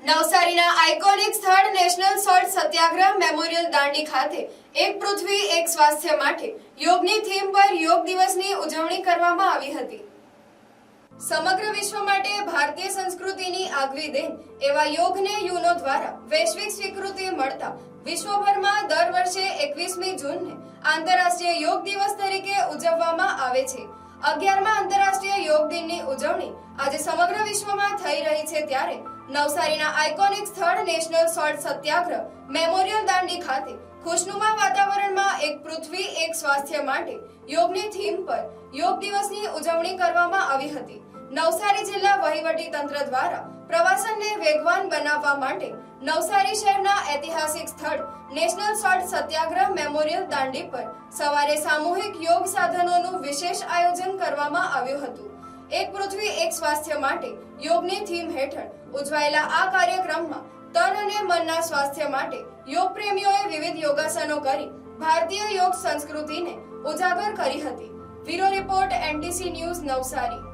નવસારીના આઇકોનિક સ્થળ national salt Satyagraha memorial Dandi ખાતે એક પૃથ્વી, એક સ્વાસ્થ્ય માટે યોગની થીમ પર યોગ દિવસની ઉજવણી કરવામાં આવી હતી. સમગ્ર વિશ્વ માટે ભારતીય સંસ્કૃતિની આગવી દેન એવા યોગને યુનો દ્વારા વૈશ્વિક સ્વીકૃતિ મળતા વિશ્વભરમાં દર વર્ષે એકવીસમી જૂનને આંતરરાષ્ટ્રીય યોગ દિવસ તરીકે ઉજવવામાં આવે છે. અગિયારમા આંતરરાષ્ટ્રીય યોગ દિનની ઉજવણી આજે સમગ્ર વિશ્વમાં થઈ રહી છે ત્યારે નવસારીના આઇકોનિક સ્થળ national salt Satyagraha memorial Dandi ખાતે ખુશનુમા વાતાવરણમાં એક પૃથ્વી, એક સ્વાસ્થ્ય માટે યોગની થીમ પર યોગ દિવસની ઉજવણી કરવામાં આવી હતી. નવસારી જિલ્લા વહીવટી તંત્ર દ્વારા પ્રવાસનને વેગવાન બનાવવા માટે નવસારી શહેરના ઐતિહાસિક સ્થળ national salt Satyagraha memorial Dandi પર સવારે સામૂહિક યોગ સાધનોનું વિશેષ આયોજન કરવામાં આવ્યું હતું. એક પૃથ્વી, એક સ્વાસ્થ્ય માટે યોગની થીમ હેઠળ ઉજવાયેલા આ કાર્યક્રમમાં તન અને મનના સ્વાસ્થ્ય માટે યોગ પ્રેમીઓએ વિવિધ યોગાસનો કરી ભારતીય યોગ સંસ્કૃતિને ઉજાગર કરી હતી. Bureau report, NDC news, Navsari.